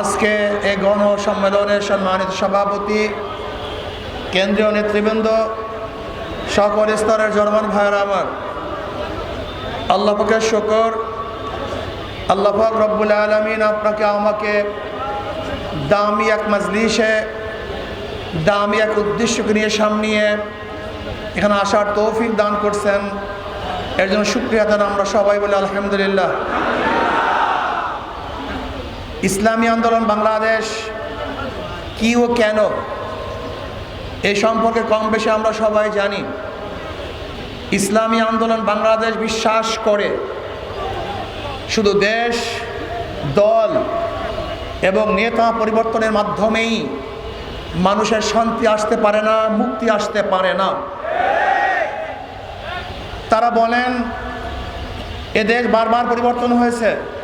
আজকে এই গণ সম্মেলনের সম্মানিত সভাপতি, কেন্দ্রীয় নেতৃবৃন্দ, সকল স্তরের জনগণ ভাইয়ের আমার। আল্লাহ পাকের শকর আল্লাহাক রব্বুল আলমিন আপনাকে, আমাকে দামি এক মজলিসে, দামি এক উদ্দেশ্যকে নিয়ে সামনিয়ে এখানে আসার তৌফিক দান করছেন। এর জন্য সুক্রিয়া দান আমরা সবাই বলি আলহামদুলিল্লাহ। ইসলামী আন্দোলন বাংলাদেশ, কি ও কেন? এ সম্পর্কে কম বেশি আমরা সবাই জানি। ইসলামী আন্দোলন বাংলাদেশ বিশ্বাস করে। শুধু দেশ, দল এবং নেতা পরিবর্তনের মাধ্যমেই মানুষের শান্তি আসতে পারে না, মুক্তি আসতে পারে না। তারা বলেন, এ দেশ বারবার পরিবর্তন হয়েছে।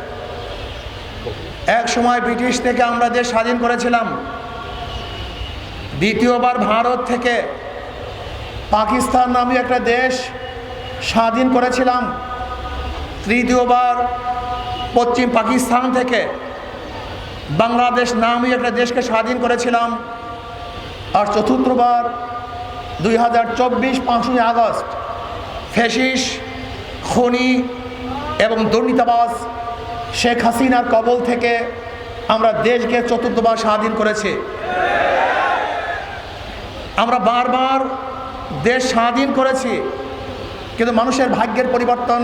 এক সময় ব্রিটিশ থেকে আমরা দেশ স্বাধীন করেছিলাম। দ্বিতীয়বার ভারত থেকে পাকিস্তান নামে একটা দেশ স্বাধীন করেছিলাম। তৃতীয়বার পশ্চিম পাকিস্তান থেকে বাংলাদেশ নামে একটা দেশকে স্বাধীন করেছিলাম। আর চতুর্থবার দুই হাজার চব্বিশ পাঁচই আগস্ট ফেসিস খনি এবং দুর্নীতিবাজ শেখ হাসিনার কবল থেকে আমরা দেশকে চতুর্থবার স্বাধীন করেছি। আমরা বারবার দেশ স্বাধীন করেছি, কিন্তু মানুষের ভাগ্যের পরিবর্তন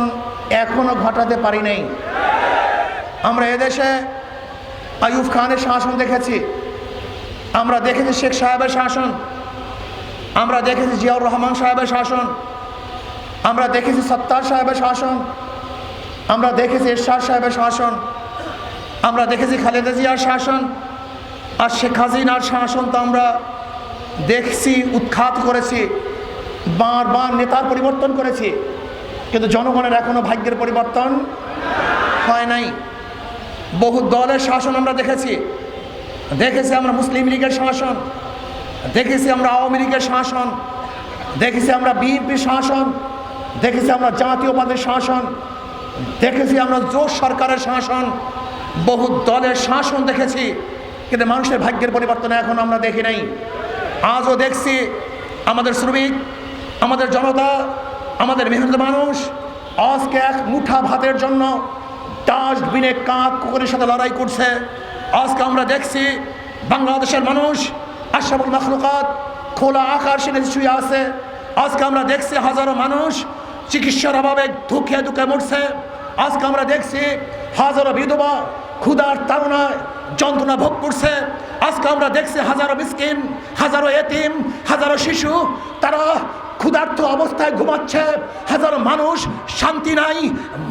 এখনও ঘটাতে পারি নাই। আমরা এদেশে আইয়ুব খানের শাসন দেখেছি, আমরা দেখেছি শেখ সাহেবের শাসন, আমরা দেখেছি জিয়াউর রহমান সাহেবের শাসন, আমরা দেখেছি সত্তার সাহেবের শাসন আমরা দেখেছি এরশাদ সাহেবের শাসন, আমরা দেখেছি খালেদা জিয়ার শাসন, আর শেখ হাসিনার শাসন তো আমরা দেখছি, উৎখাত করেছি, বারবার নেতার পরিবর্তন করেছি, কিন্তু জনগণের এখনও ভাগ্যের পরিবর্তন হয় নাই। বহু দলের শাসন আমরা দেখেছি দেখেছি আমরা মুসলিম লীগের শাসন, দেখেছি আমরা আওয়ামী লীগের শাসন, দেখেছি আমরা বিএনপির শাসন, দেখেছি আমরা জাতীয়বাদের শাসন দেখেছি আমরা জোর সরকারের শাসন, বহু দলের শাসন দেখেছি, কিন্তু মানুষের ভাগ্যের পরিবর্তন এখন আমরা দেখি নাই। আজও দেখছি আমাদের শ্রমিক, আমাদের জনতা, আমাদের মেহনত মানুষ, আজকে এক মুঠা ভাতের জন্য ডাস্টবিনে কাক কুকুরের সাথে লড়াই করছে। আজকে আমরা দেখছি বাংলাদেশের মানুষ আশাবুল মখলুকাত খোলা আকাশ এনে শুয়ে আছে। আজকে আমরা দেখছি হাজারো মানুষ চিকিৎসার অভাবে ধুকে ধুকে মরছে। আজকে আমরা দেখছি হাজারো বিধবা ক্ষুধার তাড়নায় যন্ত্রণা ভোগ করছে। আজকে আমরা দেখছি হাজারো মিসকিন, হাজারো এতিম, হাজারো শিশু, তারা ক্ষুধার্ত অবস্থায় ঘুমাচ্ছে। হাজারো মানুষ শান্তি নাই,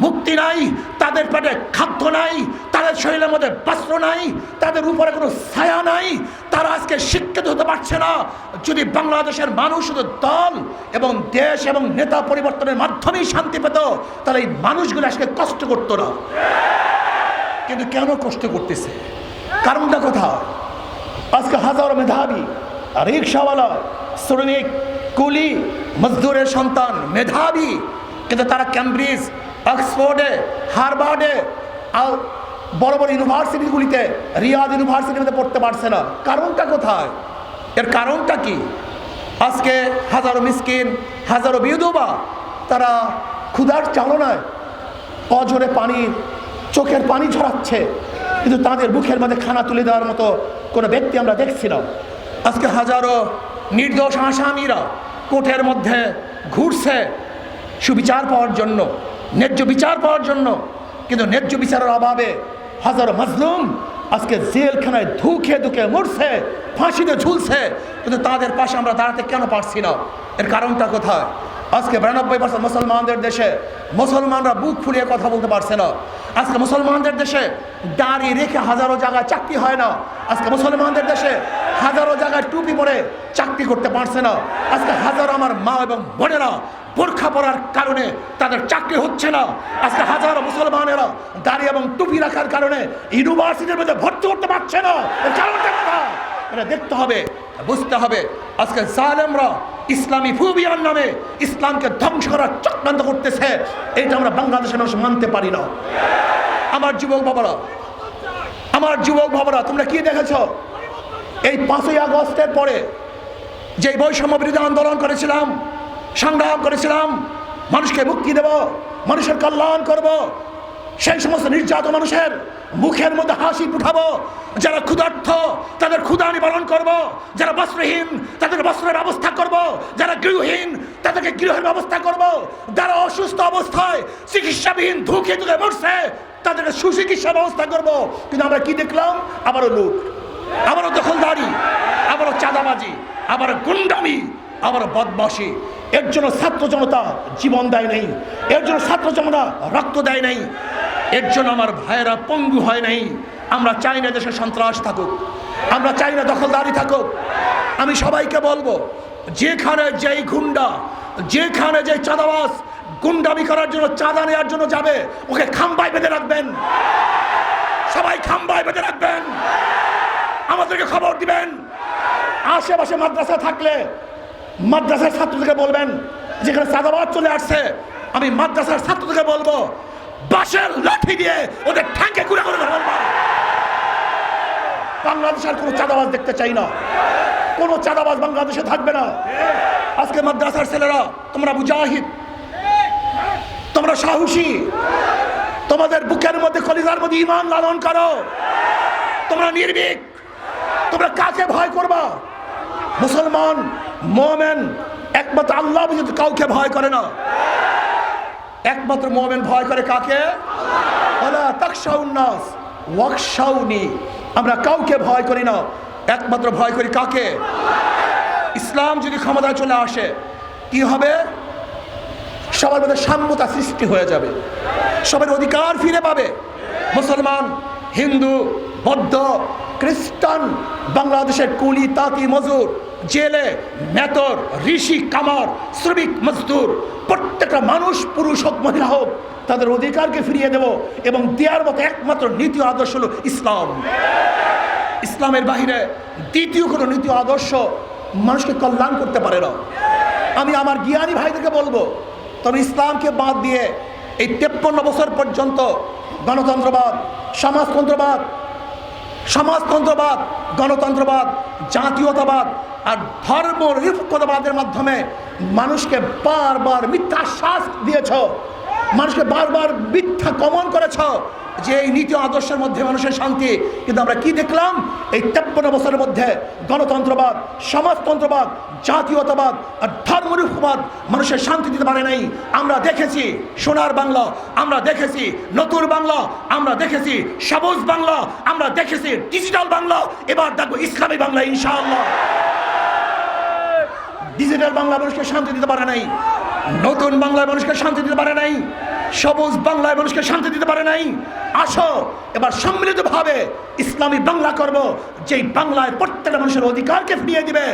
মুক্তি নাই, তাদের পেটে খাদ্য নাই, তাদের শরীরের মধ্যে বস্ত্র নাই, তাদের উপরে কোনো ছায়া নাই। তারা আজকে শিক্ষিত হতে পারছে না। যদি বাংলাদেশের মানুষ শুধু দল এবং দেশ এবং নেতা পরিবর্তনের মাধ্যমেই শান্তি পেত, তাহলে এই মানুষগুলো আজকে কষ্ট করতো না। কিন্তু কেন কষ্ট করতেছে? কারণটা কোথায়? আজকে হাজারো মেধাবী, রিক্সাওয়ালা, শ্রমিক কুলি, মজদুরের সন্তান, মেধাবী। কিন্তু তারা ক্যামব্রিজ অক্সফোর্ডে হারবার্ডে বড় বড় ইউনিভার্সিটিগুলিতে, রিয়াদ ইউনিভার্সিটিতে পড়তে পারছে না। কারণটা কোথায়? এর কারণটা কি? আজকে হাজারো মিসকিন, হাজারো বিধবা, তারা ক্ষুধার চালনায় অজরে পানি, চোখের পানি ঝরাচ্ছে। কিন্তু তাদের বুকের মধ্যে খানা তুলে দেওয়ার মতো কোনো ব্যক্তি আমরা দেখছি না। আজকে হাজারো নির্দোষ আসামিরা কোর্টের মধ্যে ঘুরছে সুবিচার পাওয়ার জন্য, ন্যায্য বিচার পাওয়ার জন্য। কিন্তু ন্যায্য বিচারের অভাবে হাজারো মাজলুম আজকে জেলখানায় ধুকে ধুকে মরছে, ফাঁসিতে ঝুলছে। কিন্তু তাদের পাশে আমরা দাঁড়াতে কেন পারছি না? এর কারণটা কোথায়? আজকে বিরানব্বই পার্সেন্ট মুসলমানদের দেশে মুসলমানরা বুক ফুলিয়ে কথা বলতে পারছে না। আজকে মুসলমানদের দেশে দাড়ি রেখে হাজারো জায়গায় চাকরি হয় না। আজকে মুসলমানদের দেশে হাজারো জায়গায় টুপি পরে চাকরি করতে পারছে না। আজকে হাজারো আমার মা এবং বোনেরা বোরখা পরার কারণে তাদের চাকরি হচ্ছে না। আজকে হাজারো মুসলমানেরা দাড়ি এবং টুপি রাখার কারণে ইউনিভার্সিটির মধ্যে ভর্তি করতে পারছে না। কারণটা? এটা দেখতে হবে। বুঝতে হবে, আজকে জালেমরা ইসলামী ফুবিয়ার নামে ইসলামকে ধ্বংস করার চক্রান্ত করতেছে। এইটা আমরা বাংলাদেশের মানুষ মানতে পারি না। আমার যুবক বাবারা, আমার যুবক ভাবরা তোমরা কি দেখেছ? এই পাঁচই আগস্টের পরে যে বৈষম্য বিরোধী আন্দোলন করেছিলাম, সংগ্রাম করেছিলাম, মানুষকে মুক্তি দেব, মানুষের কল্যাণ করব সেই সমস্ত নির্যাত মানুষের মুখের মধ্যে হাসি উঠাবো যারা ক্ষুধার্থ, তাদের ক্ষুধা নিবারণ করব। যারা বস্ত্রহীন, তাদের বস্ত্রের ব্যবস্থা করব। যারা গৃহহীন, তাদেরকে গৃহের ব্যবস্থা করব। যারা অসুস্থ অবস্থায় চিকিৎসাবিহীন ধুকে ধুকে মরছে, তাদেরকে সুচিকিৎসার ব্যবস্থা করব। কিন্তু আমরা কি দেখলাম? আবারও লুট, আবারও দখলদারি, আবারও চাঁদাবাজি, আবারও গুন্ডামি, আবারও বদমাসি এর জন্য ছাত্র জনতা জীবন দেয় নাই। এর জন্য ছাত্র জনতা রক্ত দেয় নাই। এর জন্য আমার ভাইয়েরা পঙ্গু হয় নাই। আমরা চাই না দেশে সন্ত্রাস থাকুক। আমরা চাই না দখলদারি থাকুক। আমি সবাইকে বলব, যেখানে যেই গুন্ডা, যেখানে যে চাঁদাবাস গুন্ডামি করার জন্য চাঁদা নেওয়ার জন্য যাবে, ওকে খাম্বায় বেঁধে রাখবেন। সবাই খাম্বায় বেঁধে রাখবেন। আমাদেরকে খবর দিবেন। আশেপাশে মাদ্রাসা থাকলে মাদ্রাসার ছাত্রদেরকে বলবেন, যেখানে চাঁদাবাদ চলে আসছে, আমি মাদ্রাসার ছাত্রদেরকে বলব বাসের লাঠি দিয়ে ওদের ঠ্যাঙ্কে গুড়া করে বাংলাদেশের কোনো চাঁদাবাজ দেখতে চাই না। কোনো চাঁদাবাজ বাংলাদেশে থাকবে না। আজকে মাদ্রাসার ছেলেরা, তোমরা মুজাহিদ, তোমরা সাহসী, তোমাদের বুকের মধ্যে কলিজার মধ্যে ইমান লালন করো। তোমরা নির্ভীক, তোমরা কাকে ভয় করবা? মুসলমান, মোমেন, একমাত্র আল্লাহ কাউকে ভয় করে না। একমাত্র মোমেন ভয় করে কাকে? আমরা কাউকে ভয় করি না, একমাত্র ভয় করি কাকে? ইসলাম যদি ক্ষমতায় চলে আসে, কি হবে? সবার মধ্যে সাম্যতা সৃষ্টি হয়ে যাবে। সবার অধিকার ফিরে পাবে। মুসলমান, হিন্দু, বৌদ্ধ খ্রিস্টান বাংলাদেশের কুলি, তাঁতি, মজুর, জেলে, মেতর, ঋষি, কামার, শ্রমিক, মজদুর, প্রত্যেকটা মানুষ, পুরুষ হোক, মহিলা হোক, তাদের অধিকারকে ফিরিয়ে দেব এবং দেওয়ার মতো একমাত্র নীতি আদর্শ হল ইসলাম। ইসলামের বাহিরে দ্বিতীয় কোনো নীতি আদর্শ মানুষকে কল্যাণ করতে পারে না। আমি আমার জ্ঞানী ভাইদেরকে বলব তবে ইসলামকে বাদ দিয়ে এই তেপ্পন্ন বছর পর্যন্ত গণতন্ত্রবাদ, সমাজতন্ত্রবাদ সমাজতন্ত্রবাদ, গণতন্ত্রবাদ, জাতীয়তাবাদ আর ধর্ম নিরপেক্ষতাবাদের মাধ্যমে মানুষকে বারবার মিথ্যা শ্বাস দিয়েছ, মানুষকে বারবার মিথ্যা কমন করেছ। যে এই নীতি আদর্শের মধ্যে মানুষের শান্তি। কিন্তু আমরা কি দেখলাম? এই তেপ্পন্ন বছরের মধ্যে গণতন্ত্রবাদ, সমাজতন্ত্রবাদ, জাতীয়তাবাদ আর ধর্মনিরপেক্ষবাদ মানুষের শান্তি দিতে পারে নাই। আমরা দেখেছি সোনার বাংলা, আমরা দেখেছি নতুন বাংলা, আমরা দেখেছি সবুজ বাংলা, আমরা দেখেছি ডিজিটাল বাংলা। এবার দেখব ইসলামী বাংলা, ইনশাআল্লাহ। ডিজিটাল বাংলা মানুষকে শান্তি দিতে পারে নাই। নতুন বাংলায় মানুষকে শান্তি দিতে পারে নাই। সবুজ বাংলায় মানুষকে শান্তি দিতে পারে নাই। আসো, এবার সম্মিলিতভাবে ইসলামী বাংলা করব, যেই বাংলায় প্রত্যেকটা মানুষের অধিকারকে ফিরিয়ে দিবে,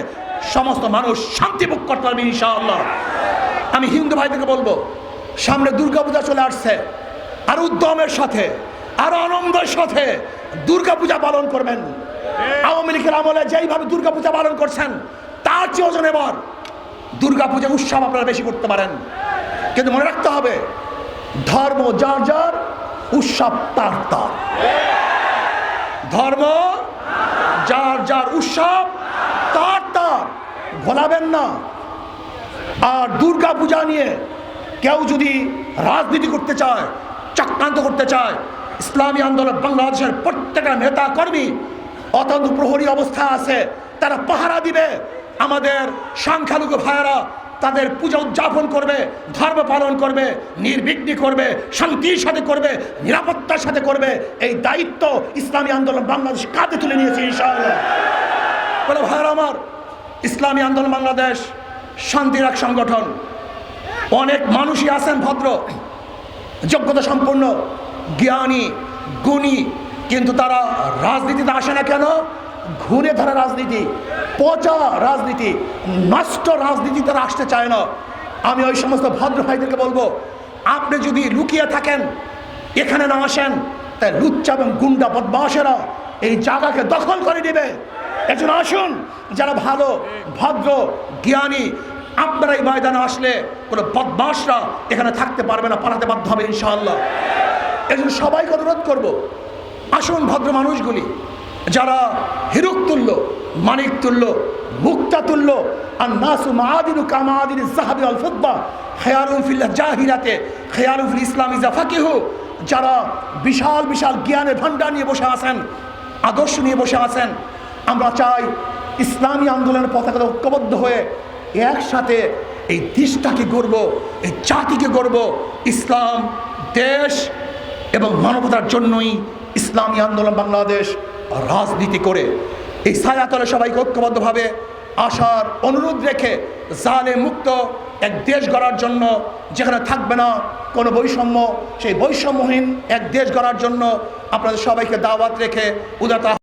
সমস্ত মানুষ শান্তি ভোগ করতে পারবে ইনশাআল্লাহ। আমি হিন্দু ভাইদেরকে বলব, সামনে দুর্গাপূজা চলে আসছে, আর উদ্যমের সাথে, আর আনন্দের সাথে দুর্গাপূজা পালন করবেন। আওয়ামী লীগের আমলে যেইভাবে দুর্গাপূজা পালন করছেন, তার চেয়ে ওজন এবার দুর্গাপূজা উৎসব আপনারা বেশি করতে পারেন। কিন্তু মনে রাখতে হবে ধর্ম যার যার, উৎসব তার তার। ধর্ম যার যার, উৎসব তার তার। ভোলাবেন না। আর দুর্গা পূজা নিয়ে কেউ যদি রাজনীতি করতে চায়, চক্রান্ত করতে চায়, ইসলামী আন্দোলন বাংলাদেশের প্রত্যেকটা নেতা কর্মী, অত্যন্ত প্রহরী অবস্থা আছে, তারা পাহারা দিবে। আমাদের সংখ্যালঘু ভাইয়েরা তাদের পূজা উদযাপন করবে, ধর্ম পালন করবে, নির্বিঘ্নি করবে, শান্তির সাথে করবে, নিরাপত্তার সাথে করবে। এই দায়িত্ব ইসলামী আন্দোলন বাংলাদেশ কাঁধে তুলে নিয়েছে, ইনশাআল্লাহ। বলে, ভাইয়েরা আমার, ইসলামী আন্দোলন বাংলাদেশ শান্তির এক সংগঠন। অনেক মানুষই আছেন ভদ্র, যোগ্যতা সম্পন্ন, জ্ঞানী, গুণী, কিন্তু তারা রাজনীতিতে আসে না কেন? ঘুরে ধরা রাজনীতি, পচা রাজনীতি, নষ্ট রাজনীতি তারা আসতে চায় না। আমি ওই সমস্ত ভদ্র ভাইদেরকে বলব, আপনি যদি লুকিয়ে থাকেন, এখানে না আসেন, তাই লুচ্চা এবং গুন্ডা বদমাসেরা এই জায়গাকে দখল করে নেবে। একজন আসুন, যারা ভালো, ভদ্র, জ্ঞানী, আপনারা এই ময়দানে আসলে কোনো বদমাসরা এখানে থাকতে পারবে না, পালাতে বাধ্য হবে ইনশাআল্লাহ। এই জন্য সবাইকে অনুরোধ করব, আসুন ভদ্র মানুষগুলি যারা হিরুক তুল্য মানিক তুল্য মুক্তা তুল্য আর নাসু মাহাদিনু কামাদিন জাহাবি আল ফুদ্দা খেয়ালুম ফিল্লা জাহিরাতে খেয়ালুম ফিল ইসলাম ইজা ফাকিহু, যারা বিশাল বিশাল জ্ঞানের ভাণ্ডার নিয়ে বসে আছেন, আদর্শ নিয়ে বসে আছেন, আমরা চাই ইসলামী আন্দোলনের পতাকা ঐক্যবদ্ধ হয়ে একসাথে এই দেশটাকে গড়ব, এই জাতিকে গড়ব, ইসলাম, দেশ এবং মানবতার জন্যই ইসলামী আন্দোলন বাংলাদেশ রাজনীতি করে এই ছায়াতলে সবাইকে ঐক্যবদ্ধভাবে আসার অনুরোধ রেখে জালে মুক্ত এক দেশ গড়ার জন্য যেখানে থাকবে না কোনো বৈষম্য, সেই বৈষম্যহীন এক দেশ গড়ার জন্য আপনাদের সবাইকে দাওয়াত রেখে উদাতা